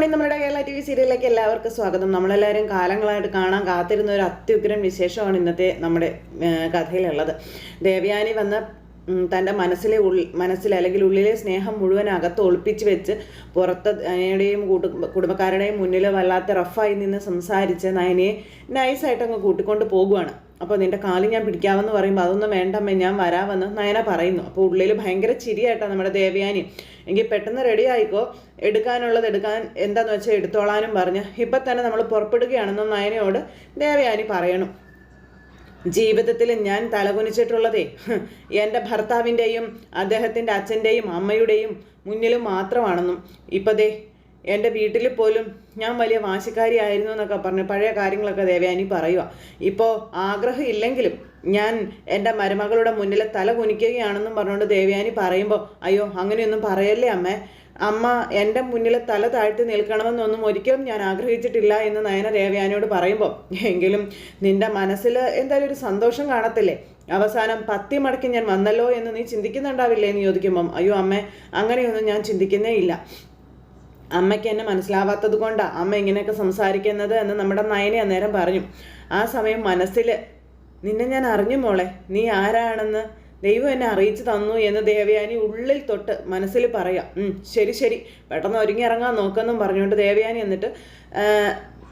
നമ്മുടെ Kerala T V സീരിയലിലേക്ക് എല്ലാവർക്കും സ്വാഗതം. നമ്മളെല്ലാവരും കാലങ്ങളായിട്ട് കാണാൻ കാത്തിരുന്ന ഒരു അത്യുഗ്രൻ വിശേഷമാണ് ഇന്നത്തെ നമ്മുടെ കഥയിലുള്ളത്. ദേവയാനി വന്ന് തന്റെ മനസ്സിലെ ഉൾ മനസ്സിൽ അല്ലെങ്കിൽ ഉള്ളിലെ സ്നേഹം മുഴുവൻ അകത്ത് ഒളിപ്പിച്ച് വെച്ച് പുറത്ത് നയനയുടെയും കൂട്ടു കുടുംബക്കാരുടെയും മുന്നിൽ വല്ലാത്ത റഫായി നിന്ന് സംസാരിച്ച് നയനയെ നൈസായിട്ട് അങ്ങ് കൂട്ടിക്കൊണ്ട് പോകുവാണ്. അപ്പോൾ നിന്റെ കാൽ ഞാൻ പിടിക്കാമെന്ന് പറയുമ്പോൾ അതൊന്നും വേണ്ടമ്മേ ഞാൻ വരാമെന്ന് നയന പറയുന്നു. അപ്പോൾ ഉള്ളിൽ ഭയങ്കര ചിരിയായിട്ടാണ് നമ്മുടെ ദേവയാനി എങ്കിൽ പെട്ടെന്ന് റെഡി ആയിക്കോ. എടുക്കാനുള്ളത് എടുക്കാൻ എന്താന്ന് വെച്ചാൽ എടുത്തോളാനും പറഞ്ഞ്. ഇപ്പം തന്നെ നമ്മൾ പുറപ്പെടുകയാണെന്ന് നയനയോട് ദേവയാനി പറയണം. ജീവിതത്തിൽ ഞാൻ തലകുനിച്ചിട്ടുള്ളതേ എന്റെ ഭർത്താവിന്റെയും അദ്ദേഹത്തിന്റെ അച്ഛന്റെയും അമ്മയുടെയും മുന്നിലും മാത്രമാണെന്നും. ഇപ്പതേ എന്റെ വീട്ടിൽ പോലും ഞാൻ വലിയ വാശിക്കാരിയായിരുന്നു എന്നൊക്കെ പറഞ്ഞ് പഴയ കാര്യങ്ങളൊക്കെ ദേവയാനി പറയുക ഇപ്പോൾ ആഗ്രഹം ഇല്ലെങ്കിലും ഞാൻ എന്റെ മരുമകളുടെ മുന്നിലെ തല കുനിക്കുകയാണെന്നും പറഞ്ഞുകൊണ്ട് ദേവയാനി പറയുമ്പോൾ അയ്യോ അങ്ങനെയൊന്നും പറയല്ലേ അമ്മേ? അമ്മ എന്റെ മുന്നിലെ തല താഴ്ത്തി നിൽക്കണമെന്നൊന്നും ഒരിക്കലും ഞാൻ ആഗ്രഹിച്ചിട്ടില്ല എന്ന് നയന ദേവയാനിയോട് പറയുമ്പോൾ എങ്കിലും നിന്റെ മനസ്സിൽ എന്തായാലും ഒരു സന്തോഷം കാണത്തില്ലേ? അവസാനം പത്തി മടക്കി ഞാൻ വന്നല്ലോ എന്ന് നീ ചിന്തിക്കുന്നുണ്ടാവില്ലേ? എന്ന് ചോദിക്കുമ്പം അയ്യോ അമ്മേ അങ്ങനെയൊന്നും ഞാൻ ചിന്തിക്കുന്നേ ഇല്ല. അമ്മയ്ക്ക് എന്നെ മനസ്സിലാവാത്തത് കൊണ്ടാണ് അമ്മ ഇങ്ങനെയൊക്കെ സംസാരിക്കുന്നത് എന്ന് നമ്മുടെ നയനെ അന്നേരം പറഞ്ഞു. ആ സമയം മനസ്സിൽ നിന്നെ ഞാൻ അറിഞ്ഞു മോളെ. നീ ആരാണെന്ന് ദൈവം എന്നെ അറിയിച്ചു തന്നു എന്ന് ദേവയാനി ഉള്ളിൽ തൊട്ട് മനസ്സിൽ പറയാം. ശരി ശരി. പെട്ടെന്ന് ഒരുങ്ങി ഇറങ്ങാൻ നോക്കെന്നും പറഞ്ഞുകൊണ്ട് ദേവയാനി എന്നിട്ട്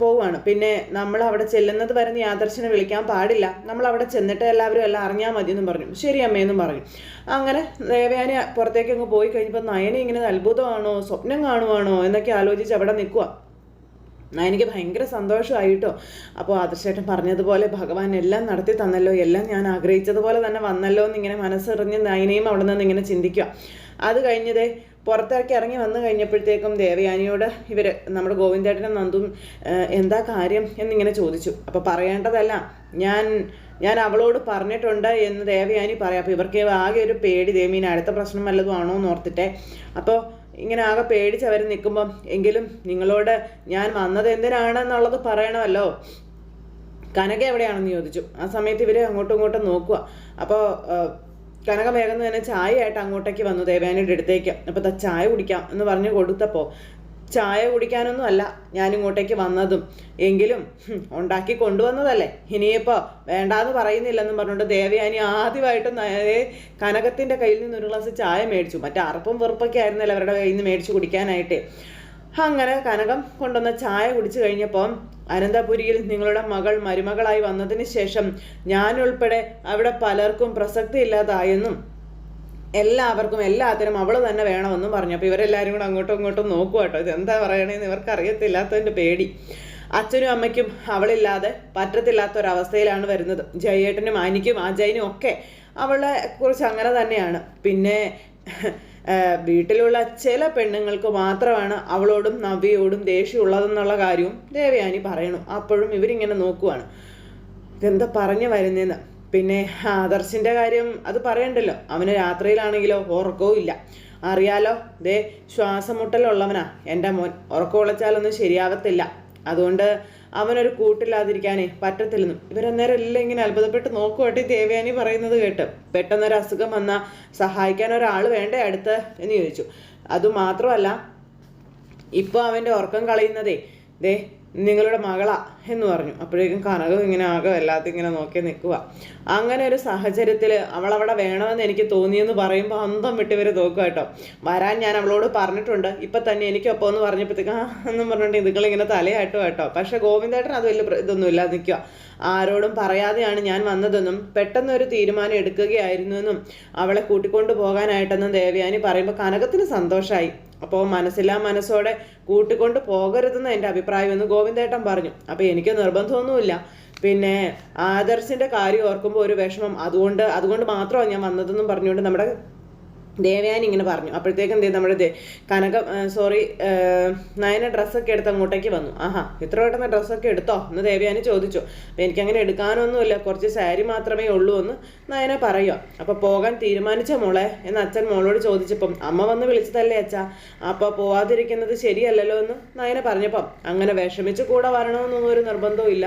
പോവാണ് പിന്നെ നമ്മൾ അവിടെ ചെല്ലുന്നത് വരെ നീ ആദർശനെ വിളിക്കാൻ പാടില്ല. നമ്മൾ അവിടെ ചെന്നിട്ട് എല്ലാവരും എല്ലാം അറിഞ്ഞാൽ മതി എന്നും പറഞ്ഞു. ശരി അമ്മയെന്നും പറഞ്ഞു. അങ്ങനെ ദേവയാനി പുറത്തേക്ക് അങ്ങ് പോയി കഴിഞ്ഞപ്പോൾ നയനെ ഇങ്ങനെ അത്ഭുതമാണോ സ്വപ്നം കാണുവാണോ എന്നൊക്കെ ആലോചിച്ച് അവിടെ നിൽക്കുക എനിക്ക് ഭയങ്കര സന്തോഷമായിട്ടോ അപ്പോൾ ആദർശേട്ടൻ പറഞ്ഞതുപോലെ ഭഗവാൻ എല്ലാം നടത്തി തന്നല്ലോ എല്ലാം ഞാൻ ആഗ്രഹിച്ചതുപോലെ തന്നെ വന്നല്ലോ എന്നിങ്ങനെ മനസ്സറിഞ്ഞ് നയനയും അവിടെ നിന്ന് ഇങ്ങനെ ചിന്തിക്കുക. അത് കഴിഞ്ഞതേ പുറത്തേക്ക് ഇറങ്ങി വന്നു കഴിഞ്ഞപ്പോഴത്തേക്കും ദേവയാനിയോട് ഇവർ നമ്മുടെ ഗോവിന്ദേട്ടനും നന്ദും എന്താ കാര്യം എന്നിങ്ങനെ ചോദിച്ചു. അപ്പോൾ പറയേണ്ടതല്ല ഞാൻ ഞാൻ അവളോട് പറഞ്ഞിട്ടുണ്ട് എന്ന് ദേവയാനി പറയാം. അപ്പോൾ ഇവർക്ക് ആകെ ഒരു പേടി. ദേവീന് അടുത്ത പ്രശ്നം വല്ലതും ആണോ എന്ന് ഓർത്തിട്ടെ. അപ്പോൾ ഇങ്ങനെ ആകെ പേടിച്ച് അവർ നിൽക്കുമ്പം എങ്കിലും നിങ്ങളോട് ഞാൻ വന്നത് എന്തിനാണെന്നുള്ളത് പറയണമല്ലോ. കനക എവിടെയാണെന്ന് ചോദിച്ചു. ആ സമയത്ത് ഇവർ അങ്ങോട്ടും ഇങ്ങോട്ടും നോക്കുക അപ്പോൾ കനക വേഗം തന്നെ ചായയായിട്ട് അങ്ങോട്ടേക്ക് വന്നു ദേവാനിയുടെ അടുത്തേക്ക്. അപ്പോൾ ചായ കുടിക്കാം എന്ന് പറഞ്ഞ് കൊടുത്തപ്പോൾ ചായ കുടിക്കാനൊന്നും അല്ല. ഞാൻ ഇങ്ങോട്ടേക്ക് വന്നതും. എങ്കിലും ഉണ്ടാക്കി കൊണ്ടുവന്നതല്ലേ? ഇനിയിപ്പോൾ വേണ്ടാന്ന് പറയുന്നില്ലെന്നും പറഞ്ഞുകൊണ്ട് ദേവയാനി ആദ്യമായിട്ട് കനകത്തിന്റെ കയ്യിൽ നിന്ന് ഒരു ഗ്ലാസ് ചായ മേടിച്ചു. മറ്റേ അറപ്പും വെറുപ്പൊക്കെ ആയിരുന്നല്ലോ അവരുടെ കയ്യിൽ നിന്ന് മേടിച്ചു കുടിക്കാനായിട്ട്. അങ്ങനെ കനകം കൊണ്ടുവന്ന ചായ കുടിച്ചു കഴിഞ്ഞപ്പം അനന്തപുരിയിൽ നിങ്ങളുടെ മകൾ മരുമകളായി വന്നതിന് ശേഷം ഞാനുൾപ്പെടെ അവിടെ പലർക്കും പ്രസക്തി ഇല്ലാതായെന്നും എല്ലാവർക്കും എല്ലാത്തിനും അവൾ തന്നെ വേണമെന്നും പറഞ്ഞു. അപ്പോൾ ഇവരെല്ലാവരും കൂടെ അങ്ങോട്ടും ഇങ്ങോട്ടും നോക്കുക കേട്ടോ. ഇത് എന്താ പറയണേന്ന് ഇവർക്ക് അറിയത്തില്ലാത്തതിന്റെ പേടി. അച്ഛനും അമ്മയ്ക്കും അവളില്ലാതെ പറ്റത്തില്ലാത്ത ഒരവസ്ഥയിലാണ് വരുന്നത്. ജയേട്ടനും അനിക്കും അജയനും ഒക്കെ അവളെ കുറിച്ച് അങ്ങനെ തന്നെയാണ്. പിന്നെ വീട്ടിലുള്ള ചില പെണ്ണുങ്ങൾക്ക് മാത്രമാണ് അവളോടും നവ്യയോടും ദേഷ്യമുള്ളതെന്നുള്ള കാര്യവും ദേവയാനി പറയണു. അപ്പോഴും ഇവരിങ്ങനെ നോക്കുവാണ്. ഇതെന്താ പറഞ്ഞു വരുന്നതെന്ന് പിന്നെ ആദർശിന്റെ കാര്യം അത് പറയണ്ടല്ലോ. അവന് രാത്രിയിലാണെങ്കിലോ ഉറക്കവും ഇല്ല. അറിയാലോ ദേ ശ്വാസം മുട്ടലുള്ളവനാ എന്റെ മോൻ. ഉറക്കം ഉളച്ചാലൊന്നും ശരിയാവത്തില്ല. അതുകൊണ്ട് അവനൊരു കൂട്ടില്ലാതിരിക്കാനേ പറ്റത്തില്ലെന്നും. ഇവരന്നേരം എല്ലാം ഇങ്ങനെ അത്ഭുതപ്പെട്ട് നോക്കുവാട്ടി ദേവയാനി പറയുന്നത് കേട്ട്. പെട്ടെന്നൊരു അസുഖം വന്നാൽ സഹായിക്കാൻ ഒരാൾ വേണ്ടേ അടുത്ത് എന്ന് ചോദിച്ചു. അതുമാത്രമല്ല ഇപ്പോൾ അവന്റെ ഉറക്കം കളയുന്നതേ ദേ നിങ്ങളുടെ മകളാ എന്ന് പറഞ്ഞു. അപ്പോഴേക്കും കനകം ഇങ്ങനെ ആകെ വല്ലാത്ത ഇങ്ങനെ നോക്കി നിൽക്കുക അങ്ങനെ ഒരു സാഹചര്യത്തിൽ അവൾ അവിടെ വേണമെന്ന് എനിക്ക് തോന്നിയെന്ന് പറയുമ്പോൾ അന്തം വിട്ട് ഇവർ നോക്കുക കേട്ടോ. വരാൻ ഞാൻ അവളോട് പറഞ്ഞിട്ടുണ്ട്. ഇപ്പം തന്നെ എനിക്കൊപ്പം എന്ന് പറഞ്ഞപ്പോഴത്തേക്ക് ആ എന്നും പറഞ്ഞിട്ടുണ്ടെങ്കിൽ നിങ്ങളിങ്ങനെ തലയാട്ടോ കേട്ടോ. പക്ഷേ ഗോവിന്ദേട്ടൻ അത് വലിയ പ്ര- ഇതൊന്നും ഇല്ലാതെ നിൽക്കുക ആരോടും പറയാതെയാണ് ഞാൻ വന്നതെന്നും പെട്ടെന്ന് ഒരു തീരുമാനം എടുക്കുകയായിരുന്നുവെന്നും അവളെ കൂട്ടിക്കൊണ്ടു പോകാനായിട്ടെന്നും ദേവയാനി പറയുമ്പോൾ കനകത്തിന് സന്തോഷമായി അപ്പോൾ മനസ്സില്ലാ മനസ്സോടെ കൂട്ടിക്കൊണ്ട് പോകരുതെന്ന് എന്റെ അഭിപ്രായം എന്ന് ഗോവിന്ദേട്ടൻ പറഞ്ഞു. അപ്പോൾ എനിക്ക് നിർബന്ധമൊന്നുമില്ല. പിന്നെ ആദർശിന്റെ കാര്യം ഓർക്കുമ്പോൾ ഒരു വിഷമം. അതുകൊണ്ട് അതുകൊണ്ട് മാത്രമാണ് ഞാൻ വന്നതെന്നും പറഞ്ഞുകൊണ്ട് നമ്മുടെ ദേവയാനി ഇങ്ങനെ പറഞ്ഞു. അപ്പോഴത്തേക്കും എന്ത് നമ്മുടെ കനക സോറി നയന ഡ്രസ്സൊക്കെ എടുത്ത് അങ്ങോട്ടേക്ക് വന്നു. ആഹാ ഇത്ര പെട്ടെന്ന് ഡ്രസ്സൊക്കെ എടുത്തോ? എന്ന് ദേവയാനി ചോദിച്ചു. അപ്പം എനിക്കങ്ങനെ എടുക്കാനൊന്നുമില്ല. കുറച്ച് സാരി മാത്രമേ ഉള്ളൂ എന്ന് നയന പറയുക അപ്പോൾ പോകാൻ തീരുമാനിച്ച മോളെ? എന്ന് അച്ഛൻ മോളോട് ചോദിച്ചപ്പം അമ്മ വന്ന് വിളിച്ചതല്ലേ അച്ഛാ? അപ്പോൾ പോവാതിരിക്കുന്നത് ശരിയല്ലല്ലോ എന്ന് നയന പറഞ്ഞപ്പം അങ്ങനെ വിഷമിച്ച് കൂടെ വരണമെന്നൊന്നും ഒരു നിർബന്ധവും ഇല്ല.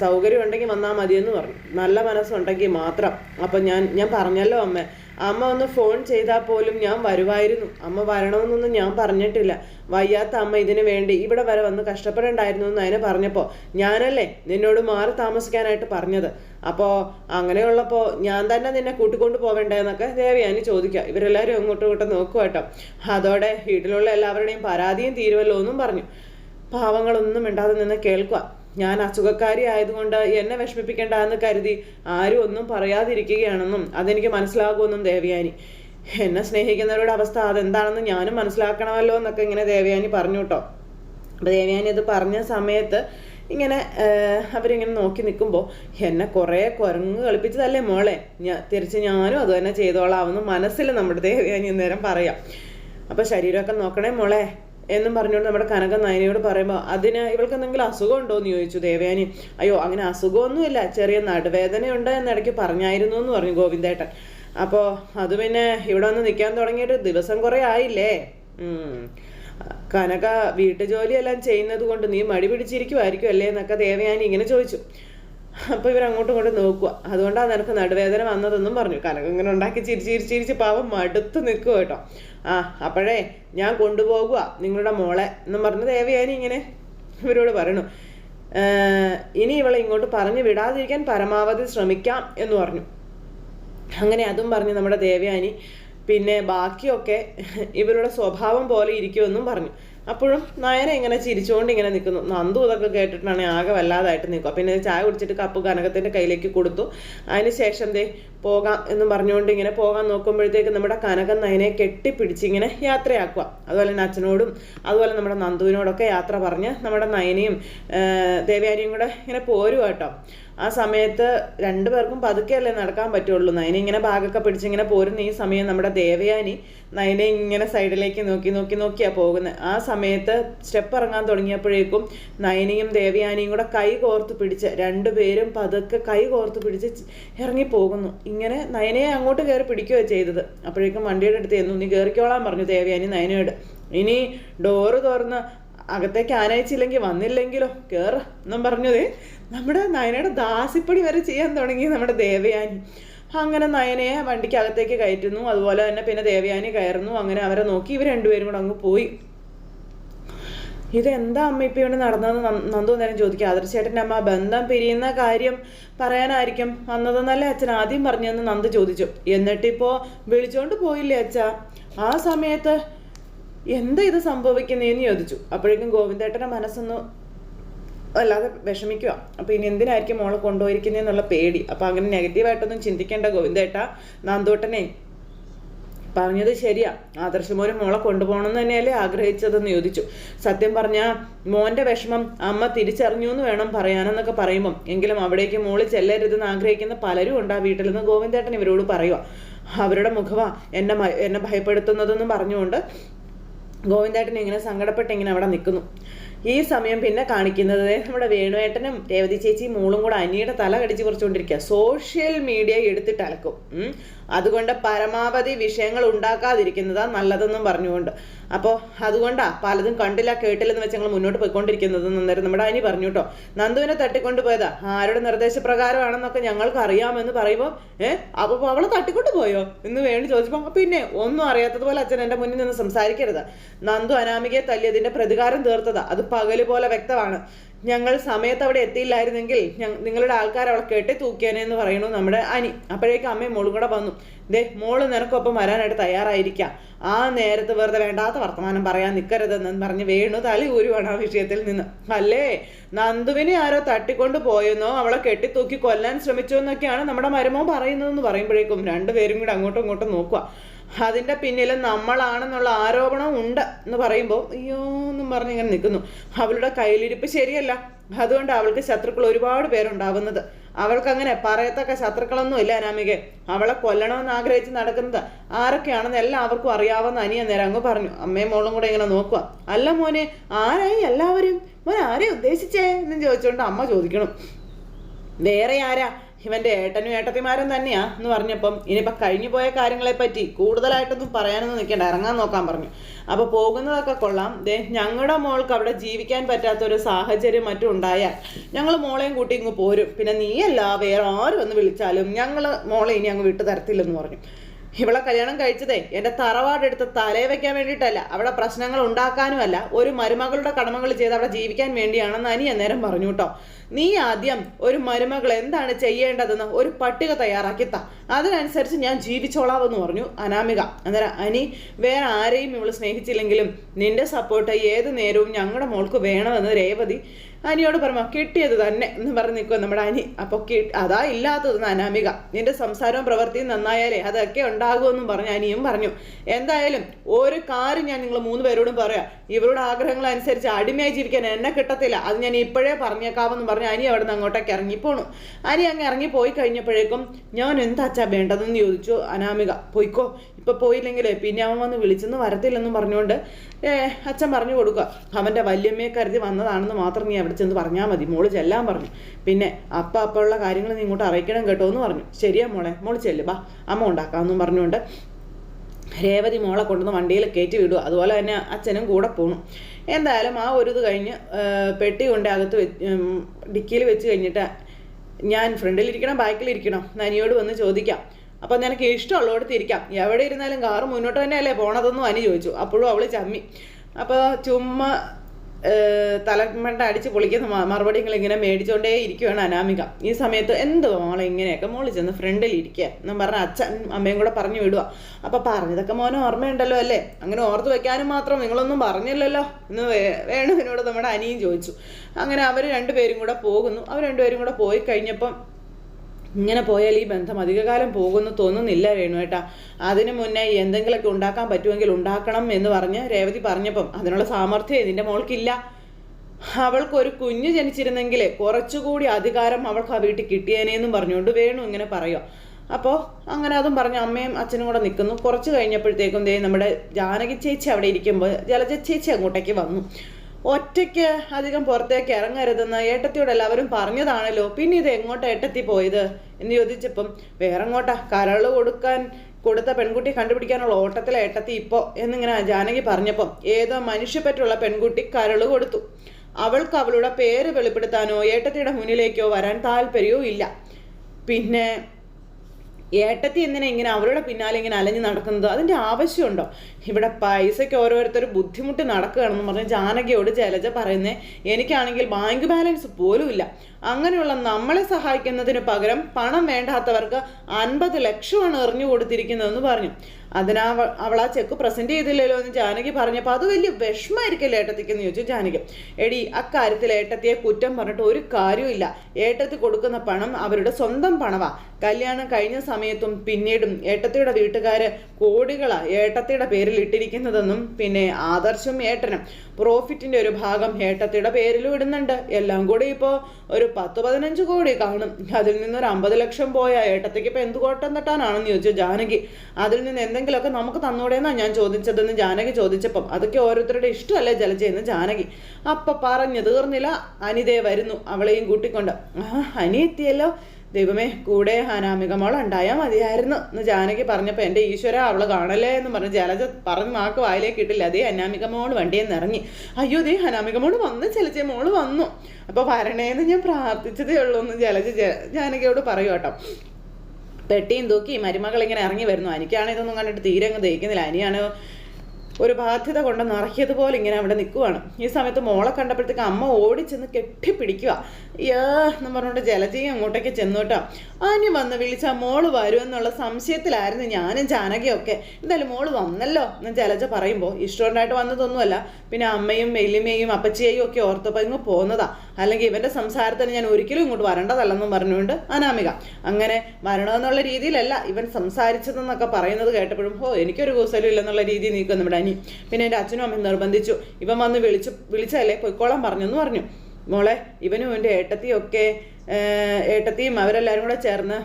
സൗകര്യം ഉണ്ടെങ്കിൽ വന്നാൽ മതിയെന്ന് പറഞ്ഞു. നല്ല മനസ്സുണ്ടെങ്കിൽ മാത്രം. അപ്പം ഞാൻ ഞാൻ പറഞ്ഞല്ലോ അമ്മ അമ്മ ഒന്ന് ഫോൺ ചെയ്താൽ പോലും ഞാൻ വരുമായിരുന്നു അമ്മ വരണമെന്നൊന്നും ഞാൻ പറഞ്ഞിട്ടില്ല. വയ്യാത്ത അമ്മ ഇതിനു വേണ്ടി ഇവിടെ വരെ വന്ന് കഷ്ടപ്പെടേണ്ടായിരുന്നു എന്ന് അതിനെ പറഞ്ഞപ്പോൾ ഞാനല്ലേ നിന്നോട് മാറി താമസിക്കാനായിട്ട് പറഞ്ഞത്. അപ്പോൾ അങ്ങനെയുള്ളപ്പോൾ ഞാൻ തന്നെ നിന്നെ കൂട്ടിക്കൊണ്ട് പോവേണ്ടതെന്നൊക്കെ ദേവയാനി ചോദിക്കുക. ഇവരെല്ലാവരും അങ്ങോട്ടും ഇങ്ങോട്ടും നോക്കുക കേട്ടോ. അതോടെ വീട്ടിലുള്ള എല്ലാവരുടെയും പരാതിയും തീരുമല്ലോ എന്നും പറഞ്ഞു. പാവങ്ങളൊന്നും മിണ്ടാതെ നിന്ന് കേൾക്കുക. ഞാൻ അസുഖക്കാരി ആയതുകൊണ്ട് എന്നെ വിഷമിപ്പിക്കേണ്ട എന്ന് കരുതി ആരും ഒന്നും പറയാതിരിക്കുകയാണെന്നും അതെനിക്ക് മനസ്സിലാകുമെന്നും ദേവയാനി. എന്നെ സ്നേഹിക്കുന്നവരുടെ അവസ്ഥ അതെന്താണെന്ന് ഞാനും മനസ്സിലാക്കണമല്ലോ എന്നൊക്കെ ഇങ്ങനെ ദേവയാനി പറഞ്ഞു കേട്ടോ. അപ്പോൾ ദേവയാനി അത് പറഞ്ഞ സമയത്ത് ഇങ്ങനെ അവരിങ്ങനെ നോക്കി നിൽക്കുമ്പോൾ എന്നെ കുറേ കുരങ്ങ് കളിപ്പിച്ചതല്ലേ മോളെ? ഞാൻ തിരിച്ച് ഞാനും അത് തന്നെ ചെയ്തോളാവുന്നു മനസ്സിൽ നമ്മുടെ ദേവയാനി നേരം പറയാം. അപ്പോൾ ശരീരമൊക്കെ നോക്കണേ മോളെ. എന്നും പറഞ്ഞുകൊണ്ട് നമ്മുടെ കനക നയനയോട് പറയുമ്പോൾ അതിന് ഇവൾക്ക് എന്തെങ്കിലും അസുഖം ഉണ്ടോ എന്ന് ചോദിച്ചു ദേവയാനി. അയ്യോ അങ്ങനെ അസുഖമൊന്നുമില്ല. ചെറിയ നടുവേദനയുണ്ട് എന്നിടയ്ക്ക് പറഞ്ഞായിരുന്നു എന്ന് പറഞ്ഞു ഗോവിന്ദേട്ടൻ. അപ്പോൾ അത് പിന്നെ ഇവിടെ വന്ന് നിൽക്കാൻ തുടങ്ങിയിട്ട് ദിവസം കുറേ ആയില്ലേ? കനക വീട്ടുജോലിയെല്ലാം ചെയ്യുന്നത് കൊണ്ട് നീ മടി പിടിച്ചിരിക്കുമായിരിക്കും അല്ലേ എന്നൊക്കെ ദേവയാനി ഇങ്ങനെ ചോദിച്ചു. അപ്പോൾ ഇവർ അങ്ങോട്ടും ഇങ്ങോട്ടും നോക്കുക. അതുകൊണ്ടാണ് നിനക്ക് നടുവേദന വന്നതെന്നും പറഞ്ഞു. കനക ഇങ്ങനെ ഉണ്ടാക്കി ചിരി ചിരി ചിരിച്ച് പാവം മടുത്ത് നിൽക്കുക കേട്ടോ. ആ അപ്പോഴേ ഞാൻ കൊണ്ടുപോകുക നിങ്ങളുടെ മോളെ എന്നും പറഞ്ഞ് ദേവയാനി ഇങ്ങനെ ഇവരോട് പറയണു ഇനി ഇവളെ ഇങ്ങോട്ട് പറഞ്ഞു വിടാതിരിക്കാൻ പരമാവധി ശ്രമിക്കാം എന്ന് പറഞ്ഞു. അങ്ങനെ അതും പറഞ്ഞു നമ്മുടെ ദേവയാനി പിന്നെ ബാക്കിയൊക്കെ ഇവരുടെ സ്വഭാവം പോലെ ഇരിക്കുമെന്നും പറഞ്ഞു. അപ്പോഴും നയന ഇങ്ങനെ ചിരിച്ചുകൊണ്ട് ഇങ്ങനെ നിൽക്കുന്നു നന്ദു ഇതൊക്കെ കേട്ടിട്ടാണ് ആകെ വല്ലാതായിട്ട് നിൽക്കുക. പിന്നെ ചായ കുടിച്ചിട്ട് കപ്പ് കനകത്തിന്റെ കയ്യിലേക്ക് കൊടുത്തു. അതിനുശേഷം ദേ പോകാം എന്ന് പറഞ്ഞുകൊണ്ട് ഇങ്ങനെ പോകാൻ നോക്കുമ്പോഴത്തേക്ക് നമ്മുടെ കനകൻ നയനെ കെട്ടിപ്പിടിച്ച് ഇങ്ങനെ യാത്രയാക്കുക. അതുപോലെ തന്നെ അച്ഛനോടും അതുപോലെ നമ്മുടെ നന്ദുവിനോടൊക്കെ യാത്ര പറഞ്ഞ് നമ്മുടെ നയനയും ദേവ്യാനിയും കൂടെ ഇങ്ങനെ പോരുവാട്ടോ കേട്ടോ. ആ സമയത്ത് രണ്ടുപേർക്കും പതുക്കെയല്ലേ നടക്കാൻ പറ്റുള്ളൂ. നയന ഇങ്ങനെ ബാഗൊക്കെ പിടിച്ചിങ്ങനെ പോരുന്ന ഈ സമയം നമ്മുടെ ദേവയാനി നയനെ ഇങ്ങനെ സൈഡിലേക്ക് നോക്കി നോക്കി നോക്കിയാ പോകുന്നത് ആ സമയത്ത് സ്റ്റെപ്പ് ഇറങ്ങാൻ തുടങ്ങിയപ്പോഴേക്കും നയനയും ദേവയാനിയും കൂടെ കൈ കോർത്ത് പിടിച്ച് രണ്ടുപേരും പതുക്കെ കൈ കോർത്ത് പിടിച്ച് ഇറങ്ങി പോകുന്നു. ഇങ്ങനെ നയനയെ അങ്ങോട്ട് കയറി പിടിക്കുകയോ ചെയ്തത്. അപ്പോഴേക്കും വണ്ടിയുടെ അടുത്ത് എന്നു നീ കയറിക്കോളാൻ പറഞ്ഞു ദേവയാനി നയനയോട് ഇനി ഡോറ് തുറന്ന് അകത്തേക്ക് ആനയിച്ചില്ലെങ്കിൽ വന്നില്ലെങ്കിലോ? കയറ എന്നും പറഞ്ഞതേ. നമ്മുടെ നയനയുടെ ദാസിപ്പണി വരെ ചെയ്യാൻ തുടങ്ങി നമ്മുടെ ദേവയാനി. അങ്ങനെ നയനയെ വണ്ടിക്കകത്തേക്ക് കയറ്റുന്നു. അതുപോലെ തന്നെ പിന്നെ ദേവയാനി കയറുന്നു. അങ്ങനെ അവരെ നോക്കി ഇവർ രണ്ടുപേരും കൂടെ അങ്ങ് പോയി. ഇതെന്താ അമ്മ ഇപ്പം ഇവിടെ നടന്നതെന്ന് നന്ദു നേരം ചോദിക്കുക ആദർശേട്ടന്റെ അമ്മ ബന്ധം പിരിയുന്ന കാര്യം പറയാനായിരിക്കും വന്നതെന്നല്ലേ അച്ഛൻ ആദ്യം പറഞ്ഞതെന്ന് നന്ദു ചോദിച്ചു. എന്നിട്ടിപ്പോൾ വിളിച്ചോണ്ട് പോയില്ലേ അച്ഛ? ആ സമയത്ത് എന്താ ഇത് സംഭവിക്കുന്നതെന്ന് ചോദിച്ചു. അപ്പോഴേക്കും ഗോവിന്ദേട്ടന്റെ മനസ്സൊന്ന് അല്ലാതെ വിഷമിക്കുക. അപ്പോൾ ഇനി എന്തിനായിരിക്കും മോളെ കൊണ്ടുപോയിരിക്കുന്നതെന്നുള്ള പേടി. അപ്പോൾ അങ്ങനെ നെഗറ്റീവായിട്ടൊന്നും ചിന്തിക്കേണ്ട ഗോവിന്ദേട്ട. നാന്തോട്ടനെ പറഞ്ഞത് ശരിയാ. ആദർശമോനും മോളെ കൊണ്ടുപോകണമെന്ന് തന്നെയല്ലേ ആഗ്രഹിച്ചതെന്ന് ചോദിച്ചു. സത്യം പറഞ്ഞ മോന്റെ വിഷമം അമ്മ തിരിച്ചറിഞ്ഞു എന്ന് വേണം പറയാനെന്നൊക്കെ പറയുമ്പം. എങ്കിലും അവിടേക്ക് മോൾ ചെല്ലരുതെന്ന് ആഗ്രഹിക്കുന്ന പലരും ഉണ്ട് ആ വീട്ടിൽ നിന്ന് ഗോവിന്ദേട്ടൻ ഇവരോട് പറയുക അവരുടെ മുഖവ എന്നെ എന്നെ ഭയപ്പെടുത്തുന്നതെന്നും പറഞ്ഞുകൊണ്ട് ഗോവിന്ദേട്ടൻ ഇങ്ങനെ സങ്കടപ്പെട്ട് ഇങ്ങനെ അവിടെ നിൽക്കുന്നു. ഈ സമയം പിന്നെ കാണിക്കുന്നത് നമ്മുടെ വേണുവേട്ടനും രേവതി ചേച്ചി മൂളും കൂടെ അനിയുടെ തല കടിച്ച് കുറച്ചുകൊണ്ടിരിക്കുക സോഷ്യൽ മീഡിയ എടുത്തിട്ട് അലക്കും. അതുകൊണ്ട് പരമാവധി വിഷയങ്ങൾ ഉണ്ടാക്കാതിരിക്കുന്നതാണ് നല്ലതെന്നും പറഞ്ഞുകൊണ്ട്. അപ്പോൾ അതുകൊണ്ടാ പലതും കണ്ടില്ല കേട്ടില്ലെന്ന് വെച്ച് ഞങ്ങൾ മുന്നോട്ട് പോയിക്കൊണ്ടിരിക്കുന്നത്. അന്നേരം നമ്മുടെ അനി പറഞ്ഞു കേട്ടോ നന്ദുവിനെ തട്ടിക്കൊണ്ട് പോയതാ. ആരുടെ നിർദ്ദേശപ്രകാരമാണെന്നൊക്കെ ഞങ്ങൾക്ക് അറിയാമെന്ന് പറയുമ്പോൾ ഏഹ് അപ്പോൾ അവളെ തട്ടിക്കൊണ്ട് പോയോ എന്ന് വേണ്ടി ചോദിച്ചപ്പോൾ പിന്നെ ഒന്നും അറിയാത്തതുപോലെ അച്ഛൻ എന്റെ മുന്നിൽ നിന്ന് സംസാരിക്കരുത്. നന്ദു അനാമികയെ തല്ലിയതിന്റെ പ്രതികാരം തീർത്തതാ. അത് പകൽ പോലെ വ്യക്തമാണ്. ഞങ്ങൾ സമയത്ത് അവിടെ എത്തിയില്ലായിരുന്നെങ്കിൽ നിങ്ങളുടെ ആൾക്കാർ അവളെ കെട്ടി തൂക്കിയാനെന്ന് പറയുന്നു നമ്മുടെ അനി. അപ്പോഴേക്കും അമ്മയും മോളും കൂടെ വന്നു. ദേ മോൾ നിനക്കൊപ്പം വരാനായിട്ട് തയ്യാറായിരിക്കാം. ആ നേരത്ത് വെറുതെ വേണ്ടാത്ത വർത്തമാനം പറയാൻ നിൽക്കരുതെന്ന് പറഞ്ഞ് വേണു തലി ഊരുവാണ് ആ വിഷയത്തിൽ നിന്ന്. അല്ലേ? നന്ദുവിനെ ആരോ തട്ടിക്കൊണ്ട് പോയെന്നോ അവളെ കെട്ടിത്തൂക്കി കൊല്ലാൻ ശ്രമിച്ചോ എന്നൊക്കെയാണ് നമ്മുടെ മരുമോ പറയുന്നതെന്ന് പറയുമ്പോഴേക്കും രണ്ടുപേരും കൂടെ അങ്ങോട്ടും ഇങ്ങോട്ടും നോക്കുക. അതിന്റെ പിന്നിൽ നമ്മളാണെന്നുള്ള ആരോപണം ഉണ്ട് എന്ന് പറയുമ്പോൾ അയ്യോ എന്നും പറഞ്ഞ് ഇങ്ങനെ നിൽക്കുന്നു. അവളുടെ കയ്യിലിരിപ്പ് ശരിയല്ല. അതുകൊണ്ട് അവൾക്ക് ശത്രുക്കൾ ഒരുപാട് പേരുണ്ടാവുന്നത്. അവൾക്കങ്ങനെ പറയത്തക്ക ശത്രുക്കളൊന്നും ഇല്ല അനാമികെ. അവളെ കൊല്ലണമെന്ന് ആഗ്രഹിച്ച് നടക്കുന്നത് ആരൊക്കെയാണെന്ന് എല്ലാവർക്കും അറിയാവുന്ന അനിയ നേരം അങ്ങ് പറഞ്ഞു. അമ്മയും മോളും കൂടെ ഇങ്ങനെ നോക്കുക. അല്ല മോനെ ആരായി എല്ലാവരും? മോൻ ആരെ ഉദ്ദേശിച്ചേ? എന്ന് ചോദിച്ചുകൊണ്ട് അമ്മ ചോദിക്കണം. വേറെ ആരാ? ഇവന്റെ ഏട്ടനും ഏട്ടത്തിമാരും തന്നെയാ എന്ന് പറഞ്ഞപ്പം ഇനിയിപ്പോൾ കഴിഞ്ഞു പോയ കാര്യങ്ങളെ പറ്റി കൂടുതലായിട്ടൊന്നും പറയാനൊന്നും നിൽക്കേണ്ട. ഇറങ്ങാൻ നോക്കാൻ പറഞ്ഞു. അപ്പോൾ പോകുന്നതൊക്കെ കൊള്ളാം. ദേ ഞങ്ങളുടെ മോൾക്ക് അവിടെ ജീവിക്കാൻ പറ്റാത്ത ഒരു സാഹചര്യം മറ്റും ഉണ്ടായാൽ ഞങ്ങൾ മോളെയും കൂട്ടി ഇങ്ങ് പോരും. പിന്നെ നീയല്ല വേറെ ആരും ഒന്ന് വിളിച്ചാലും ഞങ്ങൾ മോളെ ഇനി അങ്ങ് വിട്ടു തരത്തില്ലെന്ന് പറഞ്ഞു. ഇവളെ കല്യാണം കഴിച്ചതേ എന്റെ തറവാടെടുത്ത് തലേ വെക്കാൻ വേണ്ടിയിട്ടല്ല. അവിടെ പ്രശ്നങ്ങൾ ഉണ്ടാക്കാനുമല്ല. ഒരു മരുമകളുടെ കടമകൾ ചെയ്ത് അവിടെ ജീവിക്കാൻ വേണ്ടിയാണെന്ന് അനി അന്നേരം പറഞ്ഞു കേട്ടോ. നീ ആദ്യം ഒരു മരുമകൾ എന്താണ് ചെയ്യേണ്ടതെന്ന് ഒരു പട്ടിക തയ്യാറാക്കി താ. അതിനനുസരിച്ച് ഞാൻ ജീവിച്ചോളാവെന്ന് പറഞ്ഞു അനാമിക. അന്നേരം അനി വേറെ ആരെയും ഇവൾ സ്നേഹിച്ചില്ലെങ്കിലും നിന്റെ സപ്പോർട്ട് ഏത് നേരവും ഞങ്ങളുടെ മോൾക്ക് വേണമെന്ന് രേവതി അനിയോട് പറഞ്ഞു കിട്ടിയത് തന്നെ എന്ന് പറഞ്ഞ് നിൽക്കുക നമ്മുടെ അനി. അപ്പോൾ അതാ ഇല്ലാത്തതെന്ന് അനാമിക. നിന്റെ സംസാരവും പ്രവൃത്തിയും നന്നായാലേ അതൊക്കെ ഉണ്ടാകുമെന്നും പറഞ്ഞു അനിയും പറഞ്ഞു. എന്തായാലും ഒരു കാര്യം ഞാൻ നിങ്ങൾ മൂന്ന് പേരോടും പറയാം. ഇവരുടെ ആഗ്രഹങ്ങൾ അനുസരിച്ച് അടിമയായി ജീവിക്കാൻ എന്നെ കിട്ടത്തില്ല. അത് ഞാൻ ഇപ്പോഴേ പറഞ്ഞേക്കാമെന്ന് പറഞ്ഞ് അനി അവിടെ നിന്ന് അങ്ങോട്ടേക്ക് ഇറങ്ങിപ്പോണു. അനി അങ്ങ് ഇറങ്ങി പോയി കഴിഞ്ഞപ്പോഴേക്കും ഞാൻ എന്താച്ചാ വേണ്ടതെന്ന് ചോദിച്ചു അനാമിക. പോയിക്കോ ഇപ്പൊ പോയില്ലെങ്കിലേ പിന്നെ അവൻ വന്ന് വിളിച്ചെന്ന് വരത്തില്ലെന്നും പറഞ്ഞുകൊണ്ട് അച്ഛൻ പറഞ്ഞു കൊടുക്കുക. അവന്റെ വല്യമ്മയെ കരുതി വന്നതാണെന്ന് മാത്രം നീ അവിടെ ചെന്ന് പറഞ്ഞാൽ മതി. മോൾ ചെല്ലാൻ പറഞ്ഞു. പിന്നെ അപ്പ അപ്പുള്ള കാര്യങ്ങൾ നീ ഇങ്ങോട്ട് അറിയിക്കണം കേട്ടോ എന്ന് പറഞ്ഞു. ശരിയാ മോളെ മോൾ ചെല്ലു. ബാ അമ്മ ഉണ്ടാക്കാമെന്നും പറഞ്ഞുകൊണ്ട് രേവതി മോളെ കൊണ്ടുവന്ന് വണ്ടിയിൽ കയറ്റി വിടുക. അതുപോലെ തന്നെ അച്ഛനും കൂടെ പോണു. എന്തായാലും ആ ഒരു ഇത് കഴിഞ്ഞ് പെട്ടി കൊണ്ട് അകത്ത് ഡിക്കിയിൽ വെച്ച് കഴിഞ്ഞിട്ട് ഞാൻ ഫ്രണ്ടിലിരിക്കണം ബാക്കിലിരിക്കണം. നനിയോട് വന്ന് ചോദിക്കാം. അപ്പം നിനക്ക് ഇഷ്ടമുള്ളടത്ത് ഇരിക്കാം എവിടെ ഇരുന്നാലും കാറ് മുന്നോട്ട് തന്നെയല്ലേ പോണതെന്നും അനു ചോദിച്ചു. അപ്പോഴും അവൾ ചമ്മി. അപ്പോൾ ചുമ്മാ തലമണ്ട അടിച്ച് പൊളിക്കുന്ന മറുപടി മറുപടികൾ ഇങ്ങനെ മേടിച്ചുകൊണ്ടേ ഇരിക്കുകയാണ് അനാമിക. ഈ സമയത്ത് എന്ത് മോളെ ഇങ്ങനെയൊക്കെ മോൾ ചെന്ന് ഫ്രണ്ടിൽ ഇരിക്കുക എന്നും പറഞ്ഞ അച്ഛൻ അമ്മയും കൂടെ പറഞ്ഞു വിടുക അപ്പൊ പറഞ്ഞതൊക്കെ മോനെ ഓർമ്മയുണ്ടല്ലോ അല്ലേ? അങ്ങനെ ഓർത്ത് വെക്കാനും മാത്രം നിങ്ങളൊന്നും പറഞ്ഞില്ലല്ലോ എന്ന് വേണുവിനോട് നമ്മുടെ അനിയും ചോദിച്ചു. അങ്ങനെ അവർ രണ്ടുപേരും കൂടെ പോകുന്നു. അവർ രണ്ടുപേരും കൂടെ പോയി കഴിഞ്ഞപ്പം ഇങ്ങനെ പോയാൽ ഈ ബന്ധം അധികകാലം പോകുമെന്ന് തോന്നുന്നില്ല രേണുവേട്ടാ അതിനു മുന്നേ എന്തെങ്കിലുമൊക്കെ ഉണ്ടാക്കാൻ പറ്റുമെങ്കിൽ ഉണ്ടാക്കണം എന്ന് പറഞ്ഞ് രേവതി പറഞ്ഞപ്പം അതിനുള്ള സാമർഥ്യം ഇതിന്റെ മോൾക്കില്ല. അവൾക്കൊരു കുഞ്ഞ് ജനിച്ചിരുന്നെങ്കിൽ കുറച്ചുകൂടി അധികാരം അവൾക്ക് ആ വീട്ടിൽ കിട്ടിയേനേന്നും പറഞ്ഞുകൊണ്ട് വേണു ഇങ്ങനെ പറയുക. അപ്പോൾ അങ്ങനെ അതും പറഞ്ഞ് അമ്മയും അച്ഛനും കൂടെ നിൽക്കുന്നു. കുറച്ച് കഴിഞ്ഞപ്പോഴത്തേക്കും ദേ നമ്മുടെ ജാനകി ചേച്ചി അവിടെ ഇരിക്കുമ്പോൾ ജലജ ചേച്ചി അങ്ങോട്ടേക്ക് വന്നു. ഒറ്റയ്ക്ക് അധികം പുറത്തേക്ക് ഇറങ്ങരുതെന്ന് ഏട്ടത്തിയോട് എല്ലാവരും പറഞ്ഞതാണല്ലോ. പിന്നെ ഇത് എങ്ങോട്ടാ ഏട്ടത്തി പോയത്? എന്ന് ചോദിച്ചപ്പം വേറെ എങ്ങോട്ടാ കരൾ കൊടുക്കാൻ കൊടുത്ത പെൺകുട്ടി കണ്ടുപിടിക്കാനുള്ള ഓട്ടത്തിലെ ഏട്ടത്തി ഇപ്പോ എന്നിങ്ങനെ ജാനകി പറഞ്ഞപ്പം ഏതോ മനുഷ്യപ്പറ്റുള്ള പെൺകുട്ടി കരൾ കൊടുത്തു. അവൾക്ക് അവളുടെ പേര് വെളിപ്പെടുത്താനോ ഏട്ടത്തിയുടെ മുന്നിലേക്കോ വരാൻ താല്പര്യവും ഇല്ല. പിന്നെ ഏട്ടത്തി എന്തിനാ ഇങ്ങനെ അവരുടെ പിന്നാലെ ഇങ്ങനെ അലഞ്ഞു നടക്കുന്നത്? അതിന്റെ ആവശ്യമുണ്ടോ? ഇവിടെ പൈസയ്ക്ക് ഓരോരുത്തർ ബുദ്ധിമുട്ട് നടക്കുകയാണെന്ന് പറഞ്ഞ് ജാനകിയോട് ജലജ പറയുന്നേ എനിക്കാണെങ്കിൽ ബാങ്ക് ബാലൻസ് പോലുമില്ല. അങ്ങനെയുള്ള നമ്മളെ സഹായിക്കുന്നതിന് പകരം പണം വേണ്ടാത്തവർക്ക് അൻപത് ലക്ഷമാണ് എറിഞ്ഞു കൊടുത്തിരിക്കുന്നതെന്ന് പറഞ്ഞു. അതിനാ അവൾ ആ ചെക്ക് പ്രസന്റ് ചെയ്തില്ലല്ലോ എന്ന് ജാനകി പറഞ്ഞപ്പോൾ അത് വലിയ വിഷമായിരിക്കില്ല ഏട്ടത്തിക്കെന്ന് ചോദിച്ചു ജാനകി. എടി അക്കാര്യത്തിൽ ഏട്ടത്തിയെ കുറ്റം പറഞ്ഞിട്ട് ഒരു കാര്യവുമില്ല. ഏട്ടത്തി കൊടുക്കുന്ന പണം അവരുടെ സ്വന്തം പണവാ. കല്യാണം കഴിഞ്ഞ സമയത്തും പിന്നീടും ഏട്ടത്തിയുടെ വീട്ടുകാര് കോടികളാ ഏട്ടത്തിയുടെ പേരിൽ ഇട്ടിരിക്കുന്നതെന്നും പിന്നെ ആദർശം ഏട്ടനും പ്രോഫിറ്റിന്റെ ഒരു ഭാഗം ഏട്ടത്തിയുടെ പേരിലും ഇടുന്നുണ്ട്. എല്ലാം കൂടി ഇപ്പോൾ ഒരു പത്ത് പതിനഞ്ച് കോടി കാണും. അതിൽ നിന്നൊരു അമ്പത് ലക്ഷം പോയ ഏട്ടത്തിക്ക് ഇപ്പൊ എന്ത് കോട്ടം തട്ടാനാണെന്ന് ചോദിച്ചു ജാനകി. അതിൽ നിന്ന് എന്തെങ്കിലുമൊക്കെ നമുക്ക് തന്നൂടെന്നാ ഞാൻ ചോദിച്ചതെന്ന് ജാനകി ചോദിച്ചപ്പം അതൊക്കെ ഓരോരുത്തരുടെ ഇഷ്ടമല്ലേ ജലജയെന്ന് ജാനകി. അപ്പൊ പറഞ്ഞു തീർന്നില്ല അനിതയെ വരുന്നു അവളെയും കൂട്ടിക്കൊണ്ട്. ആ അനി എത്തിയല്ലോ ദൈവമേ കൂടെ അനാമിക മോൾ ഉണ്ടായാൽ മതിയായിരുന്നു. എന്ന് ജാനകി പറഞ്ഞപ്പോൾ എന്റെ ഈശ്വര അവൾ കാണല്ലേ എന്ന് പറഞ്ഞ് ജലജ പറഞ്ഞ് നാക്ക് വായിലേക്ക് ഇട്ടില്ല. അതേ അനാമിക മോൾ വണ്ടിയെ നിറങ്ങി അയ്യോ ദേ അനാമിക മോൾ വന്നു ചലച്ചേ മോൾ വന്നു. അപ്പോൾ വരണേന്ന് ഞാൻ പ്രാർത്ഥിച്ചതേ ഉള്ളൂ എന്ന് ജലജ ജാനകിയോട് പറയൂ കേട്ടോ. പെട്ടിയും തൂക്കി മരുമകൾ ഇങ്ങനെ ഇറങ്ങി വരുന്നു. എനിക്കാണ് ഇതൊന്നും കണ്ടിട്ട് തീരെ അങ്ങ് ദഹിക്കുന്നില്ല. അനിയാണ് ഒരു ബാധ്യത കൊണ്ട് നിറക്കിയതുപോലെ ഇങ്ങനെ അവിടെ നിൽക്കുവാണ്. ഈ സമയത്ത് മോളെ കണ്ടപ്പോഴത്തേക്ക് അമ്മ ഓടിച്ചെന്ന് കെട്ടിപ്പിടിക്കുക യാ എന്ന് പറഞ്ഞുകൊണ്ട് ജലജയും അങ്ങോട്ടേക്ക് ചെന്നോട്ടോ. ആന്യ വന്ന് വിളിച്ചാൽ മോൾ വരുമെന്നുള്ള സംശയത്തിലായിരുന്നു ഞാനും ജാനകിയൊക്കെ എന്തായാലും മോൾ വന്നല്ലോ എന്ന് ജലജ പറയുമ്പോൾ ഇഷ്ടമുണ്ടായിട്ട് വന്നതൊന്നുമല്ല. പിന്നെ അമ്മയും വെല്ലിമ്മയും അപ്പച്ചിയെയും ഒക്കെ ഓർത്തപ്പോൾ ഇങ്ങ് പോന്നതാ. അല്ലെങ്കിൽ ഇവന്റെ സംസാരത്തിന് ഞാൻ ഒരിക്കലും ഇങ്ങോട്ട് വരേണ്ടതല്ലെന്നും പറഞ്ഞുകൊണ്ട് അനാമിക. അങ്ങനെ വരണമെന്നുള്ള രീതിയിലല്ല ഇവൻ സംസാരിച്ചതെന്നൊക്കെ പറയുന്നത് കേട്ടപ്പോഴും ഓ എനിക്കൊരു കൂസലും ഇല്ലെന്നുള്ള രീതി നീക്കും നമ്മുടെ അനി. പിന്നെ എന്റെ അച്ഛനും അമ്മയും നിർബന്ധിച്ചു. ഇവൻ വന്ന് വിളിച്ചു വിളിച്ചല്ലേ പൊയ്ക്കോളാൻ പറഞ്ഞെന്ന് പറഞ്ഞു. മോളെ ഇവനും എന്റെ ഏട്ടത്തിയൊക്കെ ഏട്ടത്തിയും അവരെല്ലാവരും കൂടെ ചേർന്ന്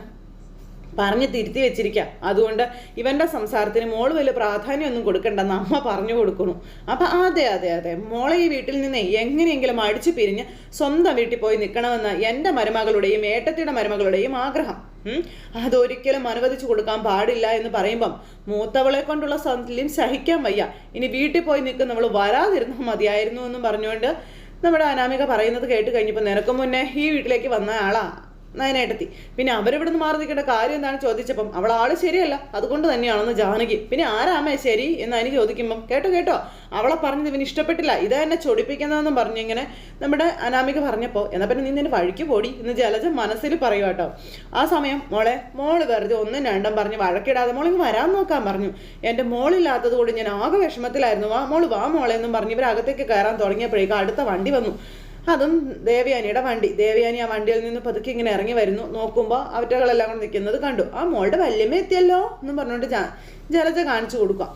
പറഞ്ഞ് തിരുത്തി വെച്ചിരിക്കാം. അതുകൊണ്ട് ഇവന്റെ സംസാരത്തിന് മോൾ വലിയ പ്രാധാന്യമൊന്നും കൊടുക്കണ്ടെന്ന് അമ്മ പറഞ്ഞു കൊടുക്കുന്നു. അപ്പം അതെ അതെ അതെ. മോളെ ഈ വീട്ടിൽ നിന്ന് എങ്ങനെയെങ്കിലും അടിച്ചു പിരിഞ്ഞ് സ്വന്തം വീട്ടിൽ പോയി നിൽക്കണമെന്ന് എന്റെ മരുമകളുടെയും ഏട്ടത്തിയുടെ മരുമകളുടെയും ആഗ്രഹം. അതൊരിക്കലും അനുവദിച്ചു കൊടുക്കാൻ പാടില്ല എന്ന് പറയുമ്പം മൂത്തവളെ കൊണ്ടുള്ള സന്ധിലും സഹിക്കാൻ വയ്യ. ഇനി വീട്ടിൽ പോയി നിൽക്കുന്നവൾ വരാതിരുന്നാൽ മതിയായിരുന്നു എന്നും പറഞ്ഞുകൊണ്ട് നമ്മുടെ അനാമിക പറയുന്നത് കേട്ട് കഴിഞ്ഞപ്പോൾ നിനക്ക് മുന്നേ ഈ വീട്ടിലേക്ക് വന്ന ആളാ. നയനേട്ടത്തി പിന്നെ അവരിവിടെ നിന്ന് മാറി നിൽക്കേണ്ട കാര്യം എന്താണ് ചോദിച്ചപ്പം അവൾ ആൾ ശരിയല്ല. അതുകൊണ്ട് തന്നെയാണെന്ന് ജാനകി. പിന്നെ ആരാമേ ശരി എന്ന് അനി ചോദിക്കുമ്പം കേട്ടോ കേട്ടോ അവളെ പറഞ്ഞത് ഇവന് ഇഷ്ടപ്പെട്ടില്ല. ഇതാ എന്നെ ചൊടിപ്പിക്കുന്നതെന്നും പറഞ്ഞു ഇങ്ങനെ നമ്മുടെ അനാമിക പറഞ്ഞപ്പോൾ എന്നാൽ പിന്നെ നീ നിന്നെ വഴിക്ക് പോടി എന്ന് ജലജ മനസ്സിൽ പറയുക കേട്ടോ ആ സമയം മോളെ മോൾ വെറുതെ ഒന്നും രണ്ടും പറഞ്ഞ് വഴക്കിടാതെ മോളിങ്ങ് വരാൻ നോക്കാൻ പറഞ്ഞു. എന്റെ മോളില്ലാത്തത് കൊണ്ട് ഞാൻ ആകെ വിഷമത്തിലായിരുന്നു. വാ മോൾ വാ മോളെ എന്നും പറഞ്ഞ് ഇവരകത്തേക്ക് കയറാൻ തുടങ്ങിയപ്പോഴേക്കും അടുത്ത വണ്ടി വന്നു. അതും ദേവയാനിയുടെ വണ്ടി. ദേവയാനി ആ വണ്ടിയിൽ നിന്ന് പതുക്കെ ഇങ്ങനെ ഇറങ്ങി വരുന്നു. നോക്കുമ്പോൾ അവറ്റകളെല്ലാം കൂടെ നിൽക്കുന്നത് കണ്ടു. ആ മോളുടെ വല്യമ്മ എത്തിയല്ലോ എന്നും പറഞ്ഞുകൊണ്ട് ജലജ കാണിച്ചു കൊടുക്കുക.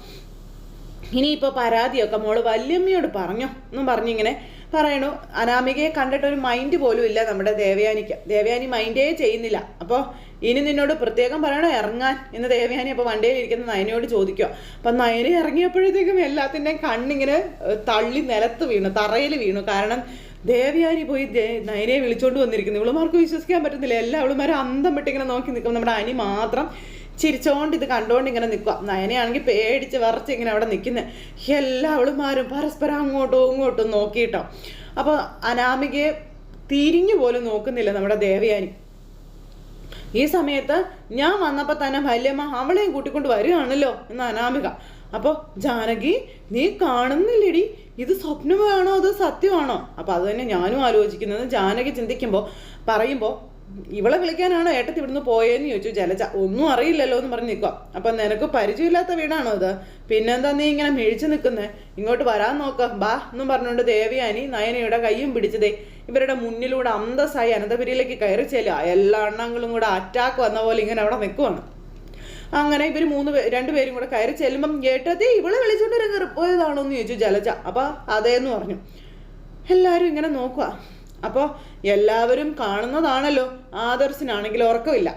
ഇനിയിപ്പോൾ പരാതിയൊക്കെ മോൾ വല്യമ്മയോട് പറഞ്ഞോ എന്നും പറഞ്ഞിങ്ങനെ പറയണു. അനാമികയെ കണ്ടിട്ട് ഒരു മൈൻഡ് പോലും ഇല്ല നമ്മുടെ ദേവയാനിക്ക്. ദേവയാനി മൈൻഡേ ചെയ്യുന്നില്ല. അപ്പോൾ ഇനി നിന്നോട് പ്രത്യേകം പറയണോ ഇറങ്ങാൻ? എന്ന് ദേവയാനി അപ്പോൾ വണ്ടിയിൽ ഇരിക്കുന്ന നയനയോട് ചോദിക്കുക. അപ്പം നയന ഇറങ്ങിയപ്പോഴത്തേക്കും എല്ലാത്തിന്റെയും കണ്ണിങ്ങനെ തള്ളി നിലത്ത് വീണു തറയിൽ വീണു. കാരണം ദേവയാനി പോയി നയനെ വിളിച്ചോണ്ട് വന്നിരിക്കുന്നു. ഇവളുമാർക്ക് വിശ്വസിക്കാൻ പറ്റുന്നില്ല എല്ലാ ഇവളുമാരും അന്തം വിട്ടിങ്ങനെ നോക്കി നിൽക്കും. നമ്മുടെ അനി മാത്രം ചിരിച്ചോണ്ട് ഇത് കണ്ടുകൊണ്ട് ഇങ്ങനെ നിൽക്കുക നയനയാണെങ്കിൽ പേടിച്ച് വറച്ച് ഇങ്ങനെ അവിടെ നിൽക്കുന്നത് എല്ലാ അവളുമാരും പരസ്പരം അങ്ങോട്ടും ഇങ്ങോട്ടും നോക്കിയിട്ടോ. അപ്പോൾ അനാമികയെ തിരിഞ്ഞു പോലും നോക്കുന്നില്ല നമ്മുടെ ദേവയാനി. ഈ സമയത്ത് ഞാൻ വന്നപ്പോൾ തന്നെ വല്യമ്മ അവളെയും കൂട്ടിക്കൊണ്ട് വരികയാണല്ലോ എന്ന് അനാമിക. അപ്പോൾ ജാനകി നീ കാണുന്നില്ലടി. ഇത് സ്വപ്നമാണോ അതോ സത്യമാണോ? അപ്പോൾ അത് തന്നെ ഞാനും ആലോചിക്കുന്നത്. ജാനകി ചിന്തിക്കുമ്പോൾ പറയുമ്പോൾ ഇവളെ വിളിക്കാനാണോ ഏട്ടത്തി ഇവിടുന്ന് പോയെന്ന് ചോദിച്ചു. ജലജ ഒന്നും അറിയില്ലല്ലോ എന്ന് പറഞ്ഞ് നിൽക്കുക അപ്പം നിനക്ക് പരിചയമില്ലാത്ത വീടാണോ ഇത്? പിന്നെന്താ നീ ഇങ്ങനെ മിഴിച്ചു നിൽക്കുന്നത് ഇങ്ങോട്ട് വരാൻ നോക്ക. ബാ എന്നും പറഞ്ഞുകൊണ്ട് ദേവയാനി നയനയുടെ കൈയും പിടിച്ചതേ ഇവരുടെ മുന്നിലൂടെ അന്തസ്സായി അനന്തപുരിയിലേക്ക് കയറി ചെല്ലുക എല്ലാ എണ്ണങ്ങളും കൂടെ അറ്റാക്ക് വന്ന പോലെ ഇങ്ങനെ അവിടെ നിൽക്കുവാണ് അങ്ങനെ ഇവർ മൂന്ന് രണ്ടുപേരും കൂടെ കയറി ചെല്ലുമ്പം ഏട്ടത്തി ഇവളെ വിളിച്ചോണ്ട് ഒരു പോയതാണോ എന്ന് ചോദിച്ചു ജലജ. അപ്പോൾ അതേന്ന് പറഞ്ഞു. എല്ലാവരും ഇങ്ങനെ നോക്കുക അപ്പോൾ എല്ലാവരും കാണുന്നതാണല്ലോ. ആദർശനാണെങ്കിൽ ഉറക്കമില്ല.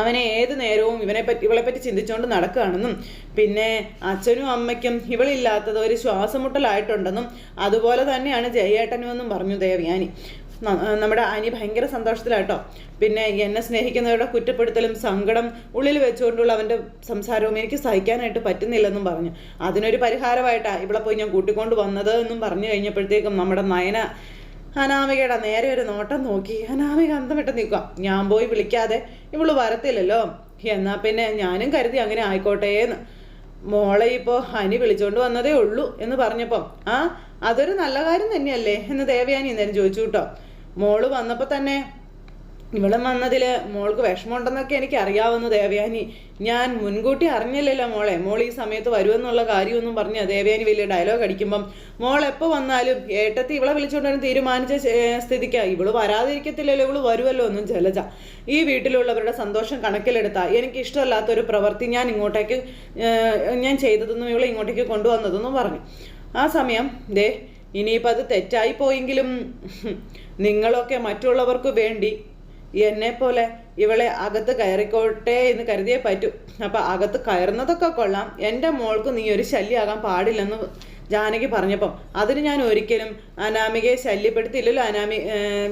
അവനെ ഏത് നേരവും ഇവനെ പറ്റി ഇവളെ പറ്റി ചിന്തിച്ചുകൊണ്ട് നടക്കുകയാണെന്നും പിന്നെ അച്ഛനും അമ്മയ്ക്കും ഇവളില്ലാത്തത് ഒരു ശ്വാസമുട്ടലായിട്ടുണ്ടെന്നും അതുപോലെ തന്നെയാണ് ജയേട്ടനും എന്നും പറഞ്ഞു ദേവയാനി. നമ്മുടെ അനി ഭയങ്കര സന്തോഷത്തിലാട്ടോ. പിന്നെ എന്നെ സ്നേഹിക്കുന്നവരുടെ കുറ്റപ്പെടുത്തലും സങ്കടം ഉള്ളിൽ വെച്ചുകൊണ്ടുള്ള അവന്റെ സംസാരവും എനിക്ക് സഹിക്കാനായിട്ട് പറ്റുന്നില്ലെന്നും പറഞ്ഞു. അതിനൊരു പരിഹാരമായിട്ടാണ് ഇവിടെ പോയി ഞാൻ കൂട്ടിക്കൊണ്ട് വന്നത് എന്നും പറഞ്ഞു കഴിഞ്ഞപ്പോഴത്തേക്കും നമ്മുടെ നയന അനാമികയുടെ നേരെ ഒരു നോട്ടം നോക്കി. അനാമിക അന്തം വിട്ട് നിൽക്കുക. ഞാൻ പോയി വിളിക്കാതെ. ഇവൾ വരത്തില്ലല്ലോ. എന്നാ പിന്നെ ഞാനും കരുതി അങ്ങനെ ആയിക്കോട്ടെ എന്ന്. മോളെ ഇപ്പോൾ ഹനി വിളിച്ചുകൊണ്ട് വന്നതേ ഉള്ളൂ എന്ന് പറഞ്ഞപ്പം ആ അതൊരു നല്ല കാര്യം തന്നെയല്ലേ? എന്ന് ദേവയാനി എന്തായാലും ചോദിച്ചു കേട്ടോ. മോൾ വന്നപ്പോൾ തന്നെ ഇവളും വന്നതിൽ മോൾക്ക് വിഷമമുണ്ടെന്നൊക്കെ എനിക്ക് അറിയാവുന്ന ദേവയാനി. ഞാൻ മുൻകൂട്ടി അറിഞ്ഞില്ലല്ലോ മോളെ. മോൾ ഈ സമയത്ത് വരുമെന്നുള്ള കാര്യമൊന്നും പറഞ്ഞ ദേവയാനി വലിയ ഡയലോഗ് അടിക്കുമ്പം മോൾ എപ്പോൾ വന്നാലും ഏട്ടത്തി ഇവളെ വിളിച്ചുകൊണ്ടാണ് തീരുമാനിച്ച സ്ഥിതിക്ക സ്ഥിതിക്ക് ഇവൾ വരാതിരിക്കത്തില്ലല്ലോ ഇവൾ വരുമല്ലോ ഒന്നും ജലജ ഈ വീട്ടിലുള്ളവരുടെ സന്തോഷം കണക്കിലെടുത്താ എനിക്ക് ഇഷ്ടമല്ലാത്തൊരു പ്രവൃത്തി ഞാൻ ഇങ്ങോട്ടേക്ക് ഞാൻ ചെയ്തതെന്നും ഇവളെ ഇങ്ങോട്ടേക്ക് കൊണ്ടുവന്നതെന്നും പറഞ്ഞു. ആ സമയം ദേ ഇനിയിപ്പോൾ അത് തെറ്റായി പോയെങ്കിലും നിങ്ങളൊക്കെ മറ്റുള്ളവർക്ക് വേണ്ടി എന്നെപ്പോലെ ഇവളെ അകത്ത് കയറിക്കോട്ടെ എന്ന് കരുതിയേ പറ്റൂ. അപ്പം അകത്ത് കയറുന്നതൊക്കെ കൊള്ളാം. എന്റെ മോൾക്ക് നീ ഒരു ശല്യമാകാൻ പാടില്ലെന്ന് ജാനകി പറഞ്ഞപ്പം അതിന് ഞാൻ ഒരിക്കലും അനാമികയെ ശല്യപ്പെടുത്തിയില്ലല്ലോ അനാമി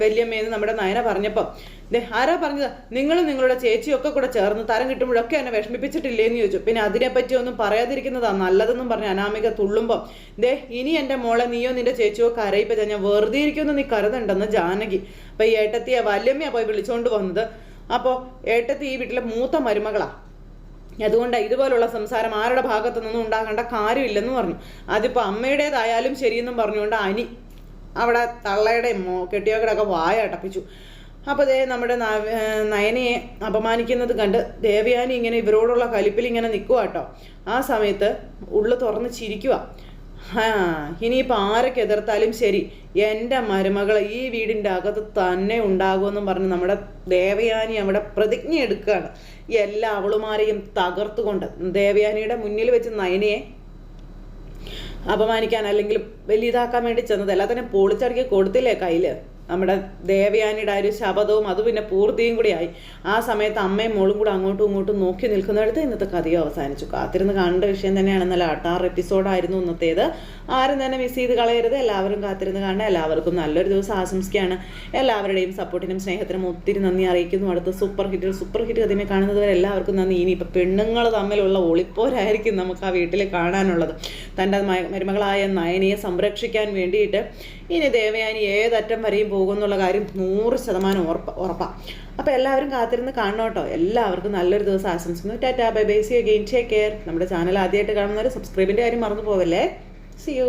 വല്യമ്മയെന്ന് നമ്മുടെ നയന പറഞ്ഞപ്പം. ദേ ആരാ പറഞ്ഞത്? നിങ്ങളും നിങ്ങളുടെ ചേച്ചിയൊക്കെ കൂടെ ചേർന്ന് തരം കിട്ടുമ്പോഴൊക്കെ എന്നെ വിഷമിപ്പിച്ചിട്ടില്ലേ എന്ന് ചോദിച്ചു. പിന്നെ അതിനെപ്പറ്റി ഒന്നും പറയാതിരിക്കുന്നതാണ് നല്ലതെന്നും പറഞ്ഞ് അനാമിക തുള്ളുമ്പോൾ ദേ ഇനി എന്റെ മോളെ നീയോ നിന്റെ ചേച്ചിയോ കരയിപ്പച്ച ഞാൻ വെറുതെ ഇരിക്കുമെന്ന് നീ കരുതണ്ടെന്ന് ജാനകി. അപ്പൊ ഈ ഏട്ടത്തിയെ വല്യമ്മയാ പോയി വിളിച്ചോണ്ട് വന്നത്. അപ്പോൾ ഏട്ടത്തി ഈ വീട്ടിലെ മൂത്ത മരുമകളാ. അതുകൊണ്ട് ഇതുപോലുള്ള സംസാരം ആരുടെ ഭാഗത്തു നിന്നും ഉണ്ടാകേണ്ട കാര്യമില്ലെന്ന് പറഞ്ഞു. അതിപ്പോ അമ്മയുടേതായാലും ശരിയെന്നും പറഞ്ഞുകൊണ്ട് അനി അവിടെ തള്ളയുടെയും കെട്ടിയോക്കടൊക്കെ വായ അടപ്പിച്ചു. അപ്പോൾ ദേ നമ്മുടെ നയനയെ അപമാനിക്കുന്നത് കണ്ട് ദേവയാനി ഇങ്ങനെ ഇവരോടുള്ള കലിപ്പിൽ ഇങ്ങനെ നിൽക്കുക കേട്ടോ ആ സമയത്ത് ഉള്ളു തുറന്ന് ചിരിക്കുക ഇനിയിപ്പോൾ ആരൊക്കെ എതിർത്താലും ശരി എന്റെ മരുമകൾ ഈ വീടിന്റെ അകത്ത് തന്നെ ഉണ്ടാകുമെന്നും പറഞ്ഞ് നമ്മുടെ ദേവയാനി അവിടെ പ്രതിജ്ഞ എടുക്കുകയാണ്. എല്ലാ അവളുമാരെയും തകർത്തുകൊണ്ട് ദേവയാനിയുടെ മുന്നിൽ വെച്ച് നയനയെ അപമാനിക്കാൻ അല്ലെങ്കിൽ വലിയ ഇതാക്കാൻ വേണ്ടി ചെന്നത് എല്ലാത്തിനും പൊളിച്ചടക്കി കൊടുത്തില്ലേ കയ്യിൽ നമ്മുടെ ദേവയാനിയുടെ ആ ഒരു ശബദവും അത് പിന്നെ പൂർത്തിയും കൂടി ആയി. ആ സമയത്ത് അമ്മയും മോളും കൂടെ അങ്ങോട്ടും ഇങ്ങോട്ടും നോക്കി നിൽക്കുന്നിടത്ത് ഇന്നത്തെ കഥയും അവസാനിച്ചു. കാത്തിരുന്ന് കാണേണ്ട വിഷയം തന്നെയാണ് നല്ല അട്ടാറ് എപ്പിസോഡായിരുന്നു ഇന്നത്തേത്. ആരും തന്നെ മിസ് ചെയ്ത് കളയരുത്. എല്ലാവരും കാത്തിരുന്ന് കാണുക എല്ലാവർക്കും നല്ലൊരു ദിവസം ആശംസിക്കുകയാണ്. എല്ലാവരുടെയും സപ്പോർട്ടിനും സ്നേഹത്തിനും ഒത്തിരി നന്ദി അറിയിക്കുന്നു. അടുത്ത സൂപ്പർ ഹിറ്റ് സൂപ്പർ ഹിറ്റ് കഥയെ കാണുന്നത് വരെ എല്ലാവർക്കും നന്ദി. ഇനി ഇപ്പം പെണ്ണുങ്ങൾ തമ്മിലുള്ള ഒളിപ്പോരായിരിക്കും നമുക്ക് ആ വീട്ടിൽ കാണാനുള്ളത്. തന്റെ മരുമകളായ നയനയെ സംരക്ഷിക്കാൻ വേണ്ടിയിട്ട് ഇനി ദേവയാനി ഏതറ്റം വരെയും പോകുമെന്നുള്ള കാര്യം നൂറ് ശതമാനം ഉറപ്പ ഉറപ്പാണ് അപ്പോൾ എല്ലാവരും കാത്തിരുന്ന് കാണണം കേട്ടോ. എല്ലാവർക്കും നല്ലൊരു ദിവസം ആശംസിക്കുന്നു. Tata bye bye. See again take care നമ്മുടെ ചാനൽ ആദ്യമായിട്ട് കാണുന്നവർ സബ്സ്ക്രൈബിന്റെ കാര്യം മറന്നു പോവല്ലേ? C U